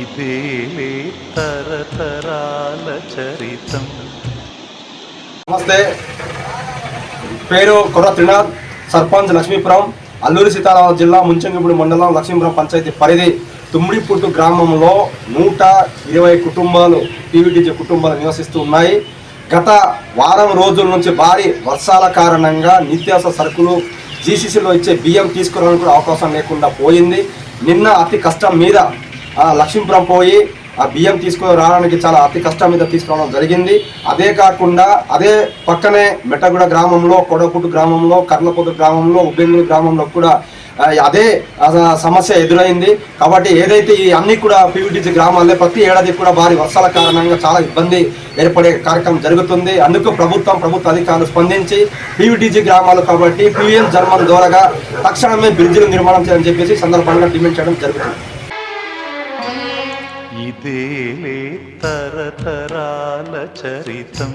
ఇదేలే తరతరాల చరితం. నమస్తే. పేరు కొర్ర త్రినాథ్ సర్పంచ్ లక్ష్మీపురం అల్లూరి సీతారామ జిల్లా ముంచంగిపూడి మండలం లక్ష్మీపురం పంచాయతీ పరిధి తుమ్మిడిపుట్టు గ్రామంలో నూట ఇరవై కుటుంబాలు పీవీటీజీ కుటుంబాలు నివసిస్తూ ఉన్నాయి. గత వారం రోజుల నుంచి భారీ వర్షాల కారణంగా నిత్యావసర సరుకులు జీసీసీలో ఇచ్చే బియ్యం తీసుకురావడానికి కూడా అవకాశం లేకుండా పోయింది. నిన్న అతి కష్టం మీద లక్ష్మీపురం పోయి ఆ బియ్యం తీసుకొని రావడానికి చాలా అతి కష్టం మీద తీసుకురావడం జరిగింది. అదే కాకుండా అదే పక్కనే మెట్టగూడ గ్రామంలో కొడకుట్టు గ్రామంలో కర్లపొద్దు గ్రామంలో ఉబ్బెంగులు గ్రామంలో కూడా అదే సమస్య ఎదురైంది. కాబట్టి ఏదైతే ఈ అన్ని కూడా పీవీటీసీ గ్రామాల్లో ప్రతి ఏడాది కూడా భారీ వర్షాల కారణంగా చాలా ఇబ్బంది ఏర్పడే కార్యక్రమం జరుగుతుంది. అందుకు ప్రభుత్వం ప్రభుత్వ అధికారులు స్పందించి పీవీటీసీ గ్రామాలు కాబట్టి పివిఎం జర్మన్ ద్వారాగా తక్షణమే బ్రిడ్జిలు నిర్మాణం చేయాలని చెప్పేసి సందర్భంగా డిమాండ్ చేయడం జరుగుతుంది. ఇదేలే తరతరాల చరితం.